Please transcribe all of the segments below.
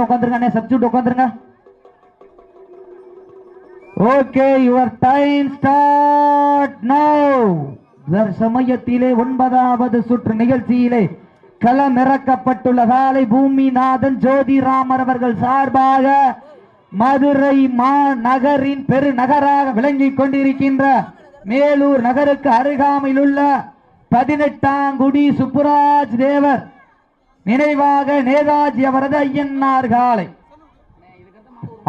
சப்ஸ்டியூட்ல உட்காந்துருங்க அண்ணே substitute உட்காந்துருங்க okay your time start now சமயத்திலே ஒன்பதாவது சுற்று நிகழ்ச்சியிலே களமிறக்கப்பட்டுள்ள காலை பூமிநாதன் ஜோதிராமர் அவர்கள் சார்பாக மதுரை மா நகரின் பெருநகராக விளங்கிக் கொண்டிருக்கின்ற மேலூர் நகருக்கு அருகாமையில் உள்ள பதினெட்டாங்குடி சுப்புராஜ் தேவர் நினைவாக நேதாஜி அவரது ஐயன்னார் காலை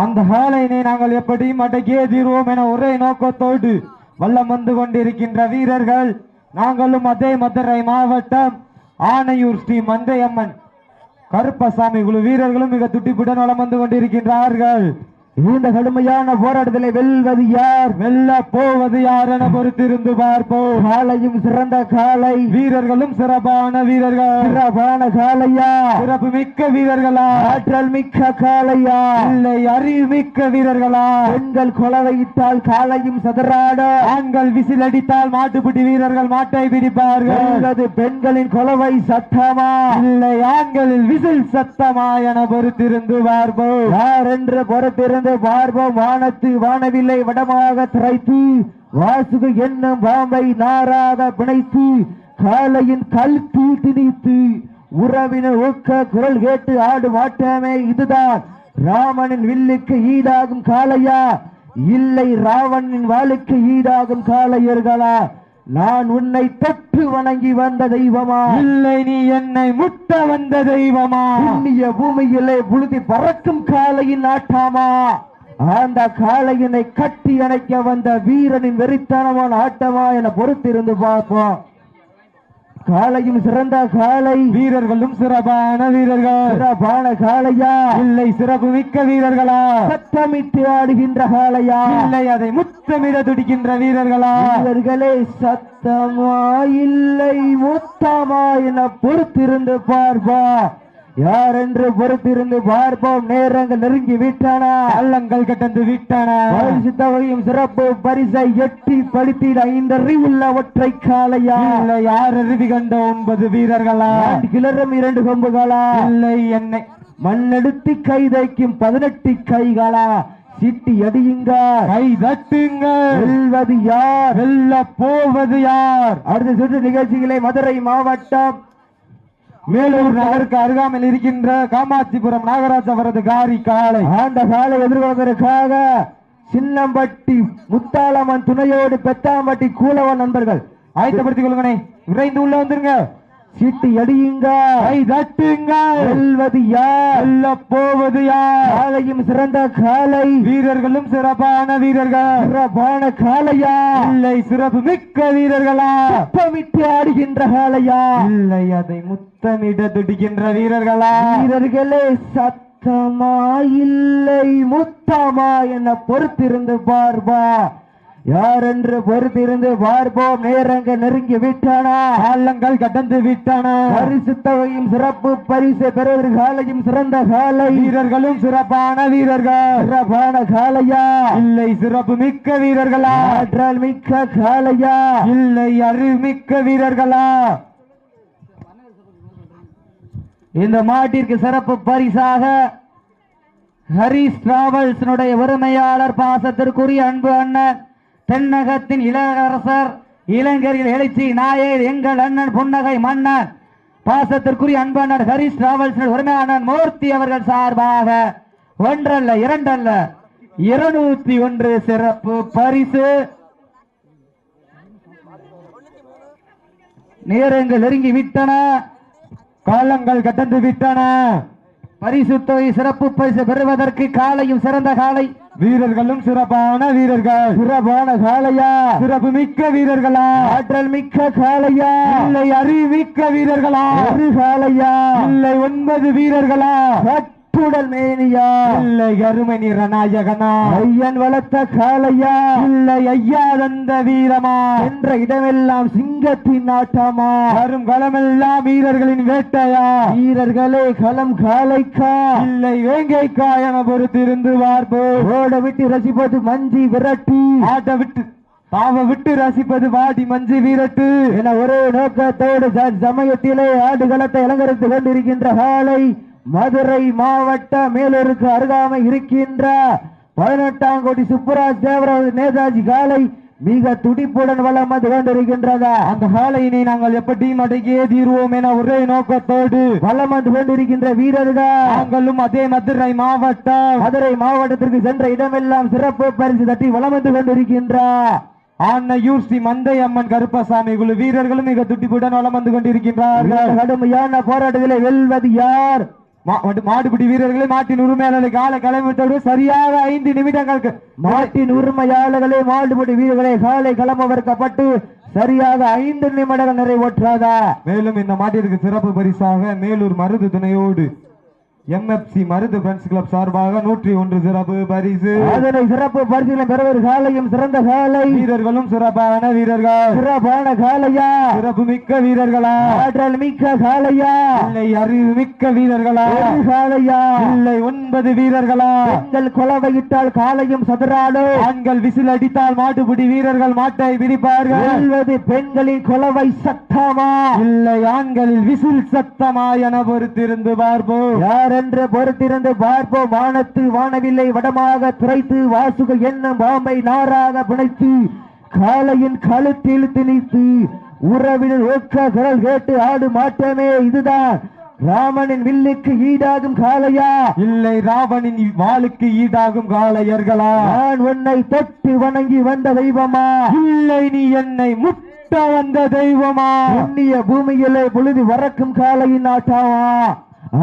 அந்த காலையினை நாங்கள் எப்படியும் அடக்கியே தீர்வோம் என ஒரே நோக்கத்தோடு வல்லம் வந்து கொண்டிருக்கின்ற வீரர்கள் நாங்களும் அதே மதுரை மாவட்டம் ஆனையூர் ஸ்ரீ மந்தையம்மன் கருப்பசாமி குழு வீரர்களும் மிக துட்டிப்புடன் வளம் வந்து கொண்டிருக்கின்றார்கள். இந்த கடுமையான போராட்டத்தில் வெல்வது யார்? வெல்ல போவது யார் என பொறுத்திருந்து பார்ப்போம். காலையும் சிறந்த காலை. வீரர்களும் சிறப்பான வீரர்கள். சிறப்பான காலையா? சிறப்பு மிக்க வீரர்களா? ஆற்றல் மிக்க காலையா? இல்லை அறிவு மிக்க வீரர்களா? பெண்கள் கொலவையிட்டால் காலையும் சதராட. ஆண்கள் விசில் அடித்தால் மாட்டுப்பிடி வீரர்கள் மாட்டை பிடிப்பார்கள். வெல்வது பெண்களின் கொலவை சத்தமா? இல்லை ஆண்களில் விசில் சத்தமா என பொறுத்திருந்து பார்ப்போம். யார் என்று பொறுத்திருந்து வார்வம் வானத்து வானவில்லை வடமாக திரைத்து வாசுகு எண்ணம் வாம்பை நாராக பிணைத்து காலையின் கழுத்து திணித்து உறவின ஊக்க குரல் கேட்டு ஆடு ஆட்டமே இதுதான். ராமனின் வில்லுக்கு ஈடாகும் காளையா? இல்லை ராவணின் வாளுக்கு ஈடாகும் காளையர்களா? நான் உன்னை தொட்டு வணங்கி வந்த தெய்வமா? இல்லை நீ என்னை முட்ட வந்த தெய்வமா? புண்ணிய பூமியிலே புழுதி பறக்கும் காளையின் ஆட்டாமா? அந்த காளையினை கட்டி அணைக்க வந்த வீரனின் வெறித்தனமான ஆட்டமா என பொறுத்திருந்து பார்ப்போம். காளையும் சிறந்த காளை வீரர்களும் சிறப்பான வீரர்கள். சிறப்பான காளையா இல்லை சிறப்பு மிக்க வீரர்களா? சத்தமிட்டு ஆடுகின்ற காளையா இல்லை அதை முத்தமிட துடிக்கின்ற வீரர்களா? வீரர்களே சத்தமா இல்லை முத்தமா என பொறுத்திருந்து பார்ப்பா யார் என்று பொறுத்திருந்து பார்ப்போம். நேரங்கள் நெருங்கி விட்டன. பள்ளங்கள் கட்டந்து விட்டன. பரிசுத்தவையும் சிறப்பு. பரிசை எட்டி படுத்திட இந்த அறிவுள்ள ஒற்றை காளையா? இல்லை யார் அருவி கண்ட ஒன்பது வீரர்களா? கிளறும் இரண்டு கொம்புகளா? இல்லை என்னை மண்ணெடுத்து கைதைக்கும் பதினெட்டு கைகளா? சிட்டி அடியுங்க. கை தட்டுங்கள் வெல்வது யார்? வெல்ல போவது யார்? அடுத்த சுற்று நிகழ்ச்சிகளை மதுரை மாவட்டம். மேலூர் நகருக்கு அருகாமையில் இருக்கின்ற காமாட்சிபுரம் நாகராஜ் அவரது காரி காலை ஆண்ட காலை எதிர்கொள்வதற்காக சின்னம்பட்டி முத்தாளம்மன் துணையோடு பெத்தாம்பட்டி கூலவன் நண்பர்கள். ஆயத்தப்படுத்திக் கொள்ளுங்கனே விரைந்து உள்ள வந்துருங்க. சீட்டு அடியுங்க. கை தட்டுங்கள் வெல்வது யார்? வெல்ல போவது யார்? காலையும் சிறந்த காலை. வீரர்களும் சிறப்பான வீரர்கள். சிறப்பான காளையா இல்லை சிறப்பு மிக்க வீரர்களா? சத்தமிட்டு ஆடுகின்ற காளையா இல்லை அதை முத்தமிட துடிக்கின்ற வீரர்களா? வீரர்களே சத்தமா இல்லை முத்தமா என பொறுத்திருந்து பார்ப்பா. யார் என்று பொறுத்திருந்து பார்ப்போம். நேரங்க நெருங்கி விட்டானா? காலங்கள் கடந்து விட்டன. பரிசு தொகையும் சிறப்பு பரிசு பெறுவது காலையும் சிறந்த காலை. வீரர்களும் சிறப்பான வீரர்கள். சிறப்பான காளையா இல்லை சிறப்பு மிக்க வீரர்களா? ஆற்றல் மிக்க காளையா இல்லை அறிவுமிக்க வீரர்களா? இந்த மாட்டிற்கு சிறப்பு பரிசாக ஹரிஸ் டிராவல்ஸினுடைய உரிமையாளர் பாசத்திற்குரிய அன்பு அண்ணன் தென்னகத்தின் இளவரசர் இளைஞர்கள் எழுச்சி நாயர் எங்கள் அண்ணன் புன்னகை மன்னன் பாசத்திற்குரிய அன்பனர் ஹரிஷ் ராவல் டிராவல்ஸ் உரிமையாளர் மூர்த்தி அவர்கள் சார்பாக ஒன்றல்ல இரண்டல்ல இருநூத்தி ஒன்று சிறப்பு பரிசு. நேரங்கள் நெருங்கி விட்டன காலங்கள் கடந்து விட்டன. பரிசு தொகை சிறப்பு பரிசு பெறுவதற்கு காலையும் சிறந்த காலை வீரர்களும் சிறப்பான வீரர்கள். சிறப்பான காளையா சிறப்பு மிக்க வீரர்களா? ஆற்றல் மிக்க காளையா இல்லை அறிவிக்க வீரர்களா? ஒரு காளையா இல்லை ஒன்பது வீரர்களா? கட்டுடல் மேனியா. இல்லை அருமை நிறநாயகனா ஐயன் வளர்த்த காளையா. இல்லை ஐயா தந்த வீரமா. என்ற இடமெல்லாம் சிங்கத்தின் ஆட்டமா. வரும் களமெல்லாம் வீரர்களின் வேட்டையா. வீரர்களே களம் காளைக்கா. இல்லை வேங்கைக்கா என பொறுத்திருந்து பார்ப்போம் ஓட விட்டு ரசிப்பது மஞ்சி விரட்டி. ஆட்ட விட்டு பாவ விட்டு ரசிப்பது வாடி மஞ்சு வீரட்டு. என ஒரே நோக்கத்தோடு சமயத்திலே ஆடுகளத்தை அலங்கரித்துக் கொண்டிருக்கின்ற காலை மதுரை மாவட்ட மேலூருக்கு அருகாமை இருக்கின்ற பதினெட்டாம் கோடி சுப்புராஜ் தேவராஜ் நேதாஜி காலை மிக துடிப்புடன் வளம் வந்து கொண்டிருக்கின்றதா. அந்த காலையினை நாங்கள் எப்படி அடக்கியே தீர்வோம் என ஒரே நோக்கத்தோடு வளம் வந்து கொண்டிருக்கின்ற வீரர்கள். நாங்களும் அதே மதுரை மாவட்டம் மதுரை மாவட்டத்திற்கு சென்ற இடமெல்லாம் சிறப்பு பரிசு தட்டி வளம் வந்து கொண்டிருக்கின்றார் ஆன்னையூர் ஸ்ரீ மந்தை அம்மன் கருப்பசாமி குழு வீரர்களும் மிக துட்டிப்புடன் வளம் வந்து கொண்டிருக்கின்றார்கள். கடுமையான போராட்டத்திலே வெல்வது யார்? மாடுபிடி வீரர்களை மாட்டின் உரிமையாளர்களை கால கிளம்பிட்டோடு சரியாக ஐந்து நிமிடங்களுக்கு மாட்டின் உரிமையாளர்களே மாடுபிடி வீரர்களே காலை களமவர்க்கப்பட்டு சரியாக ஐந்து நிமிடங்கள் நிறைவேற்றாதா மேலும் இந்த மாட்டிற்கு சிறப்பு பரிசாக மேலூர் மருது துணையோடு எம்எஃப்சி மருது ஃப்ரெண்ட்ஸ் கிளப் சார்பாக நூற்றி ஒன்று சிறப்பு பரிசு. அதனை சிறப்பு பரிசுகளை பெறுவது காலையும் சிறந்த காலை. வீரர்களும் சிறப்பான வீரர்கள். சிறப்பான காலையா? சிறப்பு மிக்க வீரர்களா? ஆற்றல் மிக்க காலையா? இல்லை அறிவு மிக்க வீரர்களா? காலையா? இல்லை ஒன்பது வீரர்களா? பெண்கள் கொலவையிட்டால் காலையும் சதுராடும் ஆண்கள் விசில் அடித்தால் மாட்டுப்பிடி வீரர்கள் மாட்டை பிடிப்பார்கள் வெல்வது பெண்களின் கொலவை சத்தமா? இல்லை ஆண்களில் விசில் சத்தமா என பொறுத்திருந்து பார்ப்போம். யார் என்று பொறுத்திருந்து பார்ப்போம். வானத்து வானவில்லை வடமாக துரைத்து வாசுக என்னும் பாம்பை நாராக பிணைத்து காளையின் கழுத்தில் திணித்து உறவினர் ஒக்க குரல் கேட்டு ஆடு மாட்டமே இதுதான். ராமனின் வில்லுக்கு ஈடாகும் காளையா? இல்லை ராவணின் வாளுக்கு ஈடாகும் காளையர்களா? நான் உன்னை தொட்டு வணங்கி வந்த தெய்வமா? இல்லை நீ என்னை முட்ட வந்த தெய்வமா? புண்ணிய பூமியிலே பொழுது வரக்கும் காளையின் ஆட்டமா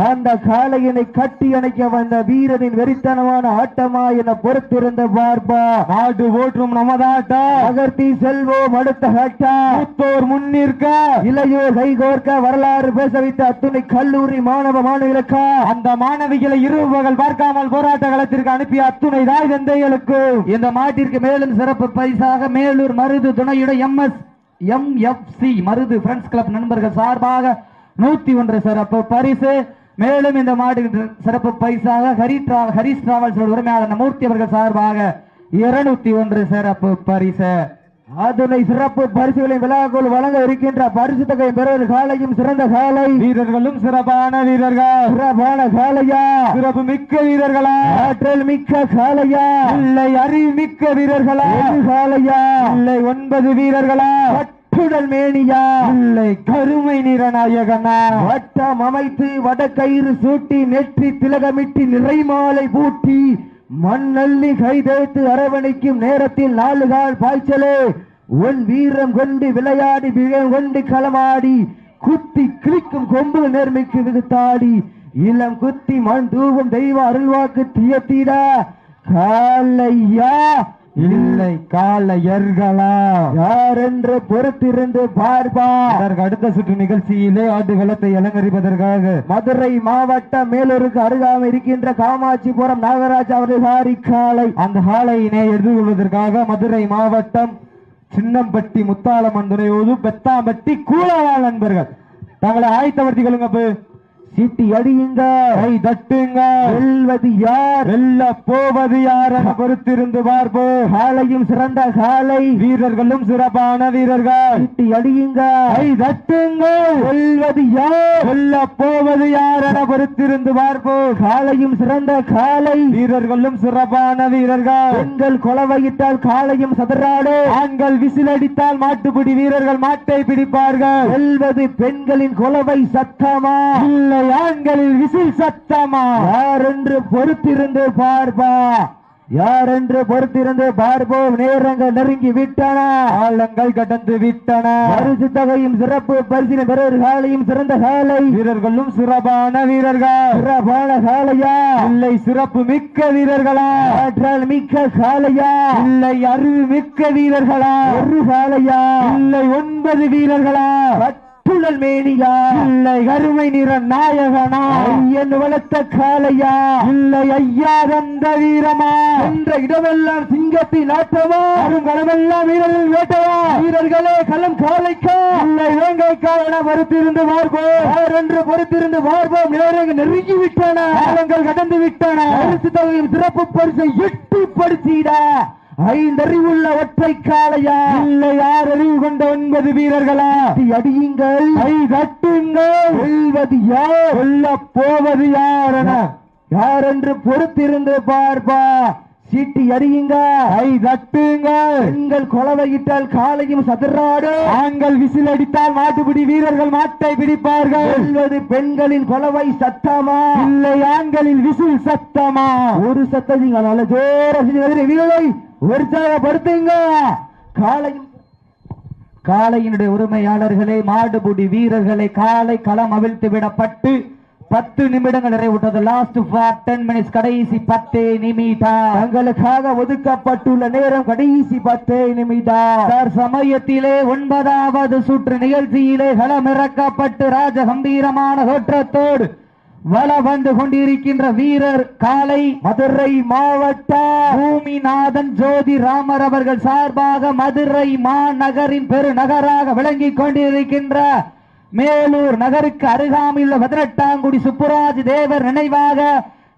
அந்த காளையினை கட்டி அணைக்க வந்த வீரனின் வெறித்தனமான ஆட்டமா என பொறுத்திருந்த பார்ப்பா. ஆடு ஓற்றும் நமதாட்டா. அகர்த்தி செல்வோம் அடுத்த ஹட்டா மூத்தோர் முன்னிற்க இளையோர் கைகோர்க்க வரலாறு பேச வைத்த அத்துணை கல்லூரி மாணவ மாணவிகளுக்கா. அந்த மாணவிகளை இருவர்கள் பார்க்காமல் போராட்ட களத்திற்கு அனுப்பிய அத்துணை தாய் தந்தைகளுக்கு. இந்த மாட்டிற்கு மேலும் சிறப்பு பரிசாக மேலூர் மருது துணையுடன் F C Marudhu friends club நண்பர்கள் சார்பாக நூத்தி ஒன்று சிறப்பு பரிசு. மேலும் இந்த மாட்டுக்கு சிறப்பு பரிசாக ஹரி ஹரிஸ் டிராவல்ஸ் உரிமையாளர் மூர்த்தி அவர்கள் சார்பாக இருநூத்தி ஒன்று சிறப்பு பரிசு. அதனை சிறப்பு பரிசுகளை விழாக்குள் வழங்க இருக்கின்ற பரிசு தொகை பெறுவது காலையும் சிறந்த காலை. வீரர்களும் சிறப்பான வீரர்கள். சிறப்பான காலையா? சிறப்பு மிக்க வீரர்களா? ஆற்றல் மிக்க காலையா? இல்லை அறிவு மிக்க வீரர்களா? காலையா? இல்லை ஒன்பது வீரர்களா? கட்டுடல் மேனியா. இல்லை கருமை நிறநாயகனா. வட்டம் அமைத்து வடக்கயிறு சூட்டி நெற்றி திலகமிட்டு நிறைமாலை பூட்டி மண்ணள்ளி கைதேத்து அரவணைக்கும் நேரத்தில் நாலு கால் பாய்ச்சலே. உன் வீரம் கொண்டு விளையாடி விழம் கொண்டு களமாடி குத்தி கிழிக்கும் கொம்பு நேர்மைக்கு விகுத்தாடி. இளம் குத்தி மண் தூவும் தெய்வ அருள்வாக்கு தியத்திட. காலையா. இல்லை காலையர்களா யார் என்று பொறுத்திருந்து பார்ப்பா. அதற்கு அடுத்த சுற்று நிகழ்ச்சியிலே ஆட்டுகளத்தை அலங்கரிப்பதற்காக மதுரை மாவட்டம் மேலூருக்கு அருகாமல் இருக்கின்ற காமாட்சிபுரம் நாகராஜ் அவர்கள் காலை அந்த ஆலையினை எதிர்கொள்வதற்காக மதுரை மாவட்டம் சின்னம்பட்டி முத்தாளம்மன் துணையோடு பெத்தாம்பட்டி கூலவாள் நண்பர்கள் தங்களை ஆயத்தப்படுத்திக் கொள்ளுங்க சீட்டி அடியுங்க. கை தட்டுங்க. வெல்வது யார்? வெல்ல போவது யார் என பொறுத்திருந்து பார்ப்போம். காலையும் சிறந்த காலை. வீரர்களும் சிறப்பான வீரர்கள். சீட்டி அடியுங்க. கை தட்டுங்க. வெல்வது யார்? வெல்ல போவது யார் என பொறுத்திருந்து பார்ப்போம். காலையும் சிறந்த காலை. வீரர்களும் சிறப்பான வீரர்கள். பெண்கள் கொலவையிட்டால் காலையும் சதுராடு ஆண்கள் விசில் அடித்தால் மாட்டுப்பிடி வீரர்கள் மாட்டை பிடிப்பார்கள். வெல்வது பெண்களின் கொலவை சத்தமா? இல்லை ஆண்களில் விசில் சத்தமா? யார் என்று பொறுத்திருந்து பார்ப்பா? யார் என்று பொறுத்திருந்து பார்ப்போம் நேரங்கள் நெருங்கி விட்டன. காலங்கள் கடந்து விட்டன. பரிசு தொகையும் சிறப்பு பரிசின காலையும் சிறந்த காலை. வீரர்களும் சிறப்பான வீரர்கள். சிறப்பான காலையா? இல்லை சிறப்பு மிக்க வீரர்களா? ஆற்றல் மிக்க காலையா? இல்லை அறிவு மிக்க வீரர்களா? ஒரு காலையா? இல்லை ஒன்பது வீரர்களா? கட்டுழல் மேனியா. இல்லை கருமை நிற நாயகனா. ஐயன் வளர்த்த காலையா இல்லை ஐயா தந்த வீரமா. என்ற இடமெல்லாம் சிங்கத்தின் ஆட்டமா. வரும் கடமெல்லாம் வீரர்கள் வேட்டையா. வீரர்களே களம் காலைக்கா இல்லை இலங்கைக்காரன பொறுத்திருந்து பார்ப்போம் என்று பொறுத்திருந்து பார்ப்போம் நேரங்கள் நெருங்கி விட்டன காலங்கள் கடந்து விட்டன. பரிசு தொகையும் சிறப்பு பரிசை எட்டி படுத்திட ஐந்தறிவுள்ள ஒற்றை காளையா இல்லை யார் அறிவு கொண்ட ஒன்பது வீரர்களா? அடியுங்கள். கை கட்டுங்கள். வெல்வது யார்? கொல்ல போவது யார் யார் என்று பொறுத்திருந்து பார்ப்பா. சீட்டி அடியுங்க கை தட்டுங்கள் பெண்கள் கொலவையிட்டால் காலையும் சதுராடும். ஆண்கள் விசில் அடித்தால் மாட்டுப்பிடி வீரர்கள் மாட்டை பிடிப்பார்கள். வெல்வது பெண்களின் கொலவை சத்தமா? இல்லை ஆண்களில் விசில் சத்தமா? ஒரு சத்தம் நல்ல ஜோர வீரரை உற்சாகப்படுத்துங்க. காலையும் காளையினுடைய உரிமையாளர்களே மாடுபுடி வீரர்களை காலை களம் அவிழ்த்து விடப்பட்டு பத்து நிமிடங்கள் நிறைவுற்றது. லாஸ்ட் ஃபார் டென் மினிட்ஸ் கடைசி பத்தே நிமிடம். தங்களுக்காக ஒதுக்கப்பட்டுள்ள நேரம் கடைசி பத்தே நிமிடம். சார் சமயத்திலே ஒன்பதாவது சுற்று நிகழ்ச்சியிலே களமிறக்கப்பட்டு ராஜ கம்பீரமான தோற்றத்தோடு வல வந்து கொண்டிருக்கின்ற வீரர் காலை மதுரை மாவட்ட பூமிநாதன் ஜோதி ராமர் அவர்கள் சார்பாக மதுரை மாநகரின் பெருநகராக விளங்கிக் கொண்டிருக்கின்ற மேலூர் நகருக்கு அருகாமையில் பதினெட்டாங்குடி சுப்புராஜ் தேவர் நினைவாக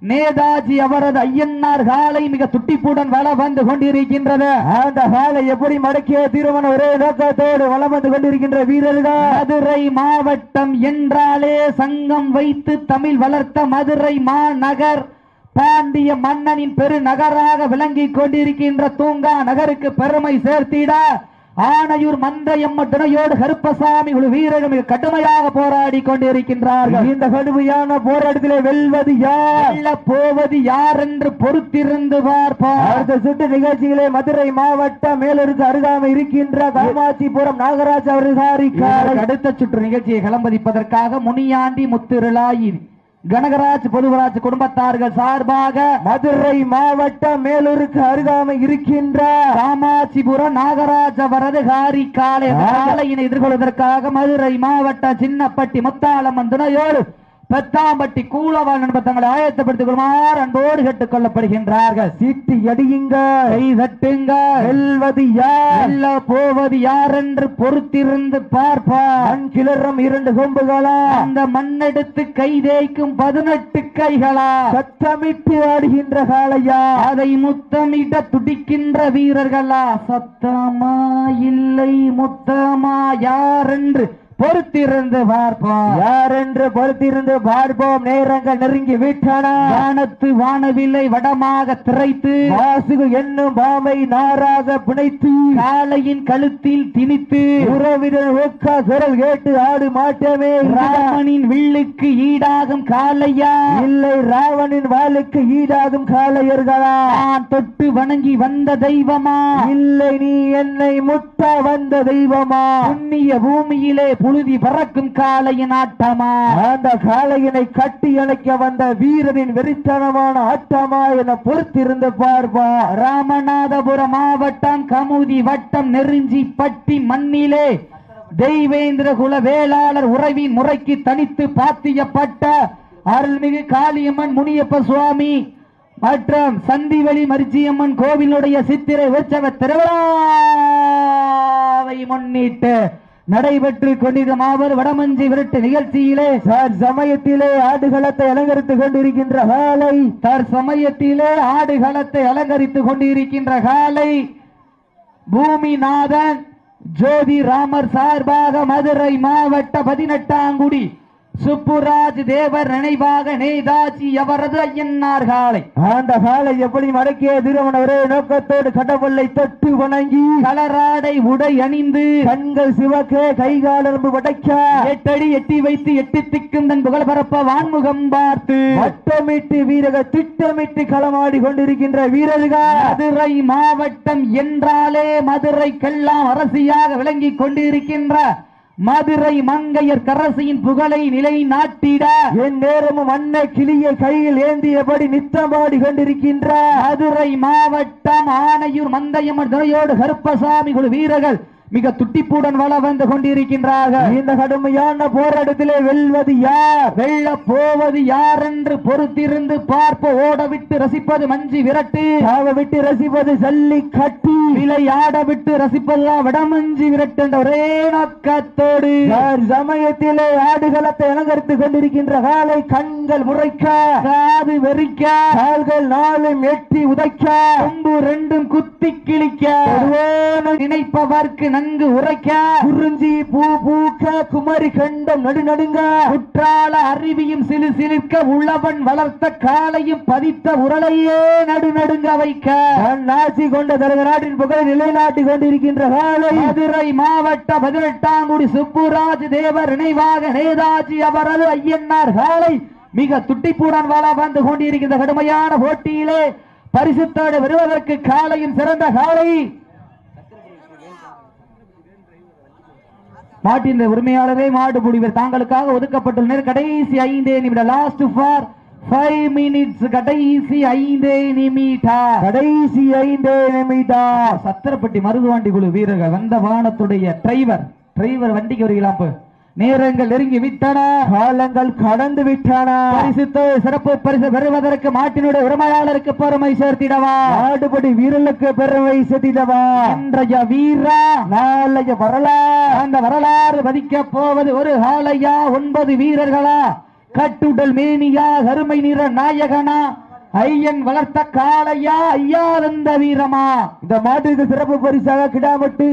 நேதாஜி அவரது ஐயன்னார் காலை மிக துட்டிப்புடன் வள வந்து கொண்டிருக்கின்றது. அந்த காலை எப்படி மடக்கிய திருமண ஒரே நோக்கத்தோடு வளம் வந்து கொண்டிருக்கின்ற வீரர்கள்? மதுரை மாவட்டம் என்றாலே சங்கம் வைத்து தமிழ் வளர்த்த மதுரை மாநகர் பாண்டிய மன்னனின் பெருநகராக விளங்கிக் கொண்டிருக்கின்ற தூங்கா நகருக்கு பெருமை சேர்த்திட. ஆனையூர் மந்தையம்ம துணையோடு கருப்பசாமி குழு வீரர்கள் மிக கடுமையாக போராடி கொண்டிருக்கின்றார்கள். இந்த கடுமையான போராட்டத்திலே வெல்வது யார்? போவது யார் என்று பொறுத்திருந்து பார்ப்போம். அடுத்த சுற்று நிகழ்ச்சியிலே மதுரை மாவட்டம் மேலூருக்கு அருகாமை இருக்கின்ற காமாட்சிபுரம் நாகராஜ் அவர்கள் அடுத்த சுற்று நிகழ்ச்சியை களம்பதிப்பதற்காக முனியாண்டி முத்திருளாயின் கனகராஜ் பொதுவராஜ் குடும்பத்தார்கள் சார்பாக மதுரை மாவட்டம் மேலூருக்கு அருகாமை இருக்கின்ற காமாட்சிபுரம் நாகராஜ வரது காரி காலை காலையினை எதிர்கொள்வதற்காக மதுரை மாவட்டம் சின்னப்பட்டி முத்தாளம்மன் துணையோடு பெத்தாம்பட்டி கூலவான் என்பது தங்களை ஆயத்தப்படுத்திக் கொள்ளுமாறு அன்போடு கேட்டுக் கொள்ளப்படுகின்றார்கள் சீட்டு எடியுங்க கை தட்டுங்க. வெல்வது யார்? போவது யார் என்று பொறுத்திருந்து பார்ப்பார். கிளறும் இரண்டு கொம்புகளா? அந்த மண்ணெடுத்து கை தேய்க்கும் பதினெட்டு கைகளா? சத்தமிட்டு ஆடுகின்ற காளையா? அதை முத்தமிட துடிக்கின்ற வீரர்களா? சத்தமா? இல்லை முத்தமா? யார் என்று பொறுத்திருந்து பார்ப்போம் யார் என்று பொறுத்திருந்து பார்ப்போம் நேரங்கள் நெருங்கி விட்டன வானத்து வானவில்லை வடமாக திரைத்து. வாசுகு என்னும் பாமை நாராக பிணைத்து. காளையின் கழுத்தில் திணித்து. உறவினர் ஒக்கா குரல் கேட்டு ஆடு மாட்டமே. ராவணின் வில்லுக்கு ஈடாகும் காளையா? இல்லை ராவணின் வாளுக்கு ஈடாகும் காளையர்களா? நான் தொட்டு வணங்கி வந்த தெய்வமா? இல்லை நீ என்னை முட்ட வந்த தெய்வமா? புண்ணிய பூமியிலே புழுதி பறக்கும் காளையின் ஆட்டமா? அந்த காளையினை கட்டி அணைக்க வந்த வீரரின் வெறித்தனமான ஆட்டமா என பொறுத்திருந்து பார்ப்பா. ராமநாதபுரம் மாவட்டம் கமுதி வட்டம் நெருஞ்சி பட்டி மண்ணிலே தெய்வேந்திர குல வேளாளர் உறவின் முறைக்கு தனித்து பாத்தியப்பட்ட அருள்மிகு காளியம்மன் முனியப்ப சுவாமி மற்றும் சந்திவெளி மரிச்சியம்மன் கோவிலுடைய சித்திரை உற்சவ திருவிழாவை முன்னிட்டு நடைபெற்று கொண்டிருந்த மாபெரும் வடமஞ்சி விரட்டு நிகழ்ச்சியிலே சார் சமயத்திலே ஆடுகளத்தை அலங்கரித்துக் கொண்டிருக்கின்ற காலை தற்சமயத்திலே சமயத்திலே ஆடுகளத்தை அலங்கரித்துக் கொண்டிருக்கின்ற காலை பூமிநாதன் ஜோதி ராமர் சார்பாக மதுரை மாவட்ட பதினெட்டாங்குடி சுப்புராஜ் தேவர் நினைவாக நேதாஜி அவரது ஐயன்னார் காலை அந்த காலை எப்படி மடக்கிய திருமண ஒரே நோக்கத்தோடு கடவுளை தொட்டு வணங்கி கலராடை உடை அணிந்து கண்கள் சிவக்க கைகாலம்பு வடைக்க எட்டடி எட்டி வைத்து எட்டி திக்கும் தன் புகழ் பரப்ப வான்முகம் பார்த்து வட்டமிட்டு வீரர்கள் திட்டமிட்டு களமாடி கொண்டிருக்கின்ற வீரர்கள். மதுரை மாவட்டம் என்றாலே மதுரைக்கெல்லாம் அரசியாக விளங்கிக் கொண்டிருக்கின்ற மதுரை மங்கையர் கரசியின் புகழை நிலை நாட்டிட. என் நேரமும் அன்ன கிளியை கையில் ஏந்தியபடி நித்தமாடி கொண்டிருக்கின்ற. மதுரை மாவட்டம் ஆனையூர் மந்தையம்மன் துறையோடு கருப்பசாமி குழு வீரர்கள் மிக துட்டிப்புடன் வள வந்து கொண்டிருக்கின்றார்கள். இந்த கடுமையான போராட்டத்திலே வெல்வது யார்? வெல்ல போவது யார் என்று பொறுத்திருந்து பார்ப்ப ஓட விட்டு ரசிப்பது மஞ்சி விரட்டு. ஆக விட்டு ரசிப்பது ஜல்லி கட்டு விளையாட விட்டு ரசிப்பதுதான் வடமஞ்சி விரட்டு என்ற ஒரே நோக்கத்தோடு. சமயத்திலே ஆடுகளத்தை அலங்கரித்துக் கொண்டிருக்கின்ற காலை கண்கள் முறைக்க. காது வெறிக்க. கால்கள் நாளும் எட்டி உதைக்க. கொம்பு ரெண்டும் குத்தி கிழிக்க. நினைப்பவர்க்கு நன்கு உரைக்க. குறிஞ்சி பூ பூக்க குமரி கண்டம் நடுநடுங்க குற்றால அருவியும் சிலு சிலிர்க்க உள்ளவன் வளர்த்த காலையும் பதித்த உரலையே நடுநடுங்க வைக்க. நாசி கொண்ட தலைவர் நாட்டின் புகழை நிலைநாட்டி கொண்டிருக்கின்ற காலை மதுரை மாவட்ட பதினெட்டாங்குடி சுப்புராஜ் தேவர் நினைவாக நேதாஜி அவரது ஐயன்னார் காலை மிக துட்டிப்புடன் வாழ வந்து கொண்டிருக்கின்ற கடுமையான போட்டியிலே பரிசுத்தோடு வருவதற்கு காலையும் சிறந்த காலை மாட்டின் உரிமையாளரே மாடு முடிவர் தாங்களுக்காக ஒதுக்கப்பட்டுள்ள கடைசி ஐந்தே நிமிடம் லாஸ்ட் ஃபார் ஃபைவ் மினிட்ஸ் கடைசி ஐந்தே நிமிடம் கடைசி ஐந்தே நிமிடம் சத்திரப்பட்டி மருதுவாண்டி குழு வீரர்கள் வந்த வானத்துடைய டிரைவர் டிரைவர் வண்டிக்கு வருகிறான். நேரங்கள் நெருங்கி விட்டன காலங்கள் கடந்து விட்டன பரிசுத்த சிறப்பு பரிசு பெறுவதற்கு மாட்டினுடைய உரிமையாளருக்கு பெருமை சேர்த்திடவா? ஆடுபடி வீரர்களுக்கு பெருமை சேர்த்திடவா? இன்றைய வீரா நாளைய வரலாறு. அந்த வரலாறு மதிக்க போவது ஒரு ஹாலையா ஒன்பது வீரர்களா? கட்டுடல் மேனியா கருமை நிற நாயகனா? ஐயன் வளர்த்த காளையா? ஐயானந்த வீரமா? இந்த மாட்டுக்கு சிறப்பு பரிசாக கிடாமட்டு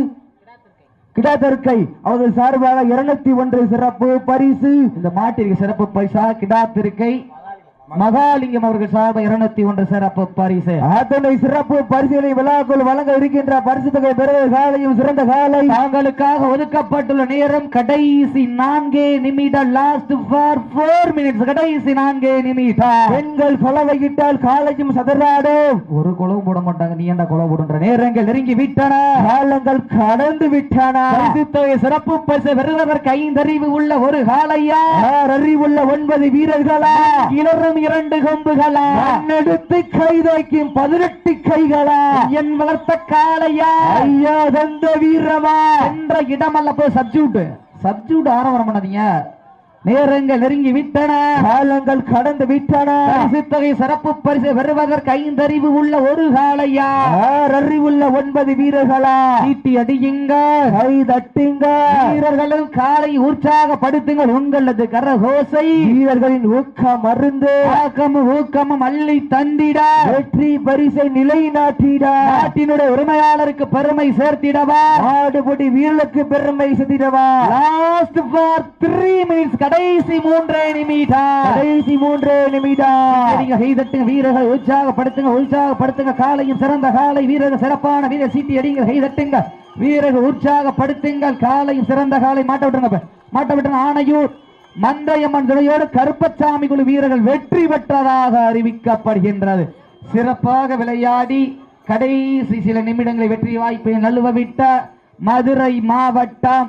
கிடாத்தருக்கை அவர்கள் சார்பாக இருநூத்தி ஒன்று சிறப்பு பரிசு. இந்த மாட்டிற்கு சிறப்பு பரிசா கிடாத்திருக்கை மகாலிங்கம் அவர்கள் சார்பாக இருநூத்தி ஒன்று சிறப்பு பரிசு. அத்தனை சிறப்பு பரிசுகளை விழாக்குள் வழங்க இருக்கின்ற பரிசு தொகை பெறுவது காலையும் சிறந்த காலை. தாங்களுக்காக ஒதுக்கப்பட்டுள்ள நேரம் கடைசி நான்கே நிமிடம் லாஸ்ட் ஃபார் போர் மினிட்ஸ் கடைசி நான்கே நிமிடம் பெண்கள் கொலவையிட்டால் காலையும் சதறாடும் ஒரு குளவு போட மாட்டாங்க நீ என்ன குளவு போடுன்ற? நேரங்கள் நெருங்கி விட்டன. காலங்கள் கடந்து விட்டன. பரிசுத்தொகை சிறப்பு பரிசு பெறுவதற்கு ஐந்தறிவு உள்ள ஒரு காலையா? அறிவுள்ள ஒன்பது வீரர்களா? இளரும் இரண்டு கொம்புகளா. எடுத்து கைதாக்கும் பதினெட்டு கைகளா. என் வளர்த்த காளையா. ஐயா தந்த வீரமா என்ற இடமல்ல போய் சப்ஜூட் சப்ஜூட் ஆரம்பம் பண்ணாதீங்க. நேரங்கள் நெருங்கி விட்டன. காலங்கள் கடந்து விட்டன. பரிசு தொகை சிறப்பு பரிசு பெறுவதற்கு ஐந்தறிவு உள்ள ஒரு காளையா? அறிவுள்ள ஒன்பது வீரர்களா? சீட்டி அடியுங்க. கை தட்டுங்க. வீரர்களும் காலை உற்சாகப்படுத்துங்கள். உங்களது கரகோசை. வீரர்களின் ஊக்கம் மருந்து ஆக்கமும் ஊக்கமும் அள்ளி தந்திட. வெற்றி பரிசை நிலைநாட்டிட. நாட்டினுடைய உரிமையாளருக்கு பெருமை சேர்த்திடவா? ஆடுபடி வீரர்களுக்கு பெருமை சேர்த்திடவா? லாஸ்ட் ஃபார் த்ரீ மினிட்ஸ் கடைசி மூன்றே நிமிடம். கடைசி மூன்றே நிமிடம். கைதட்டுங்க வீரர்கள் உற்சாகப்படுத்துங்க உற்சாகப்படுத்துங்க. காலையும் சிறந்த காலை வீரர்கள் சிறப்பான வீரர் சீட்டி அடிங்க கைதட்டுங்க வீரர்கள் உற்சாகப்படுத்துங்கள் காலையும் சிறந்த காலை. மாட்ட விட்டுருங்க. மாட்ட விட்டுருங்க ஆணையூர். மந்தையம்மன் துணையோடு கருப்பசாமி குழு வீரர்கள் வெற்றி பெற்றதாக அறிவிக்கப்படுகின்றது. சிறப்பாக விளையாடி கடைசி சில நிமிடங்களை வெற்றி வாய்ப்பை நழுவ விட்ட மதுரை மாவட்டம்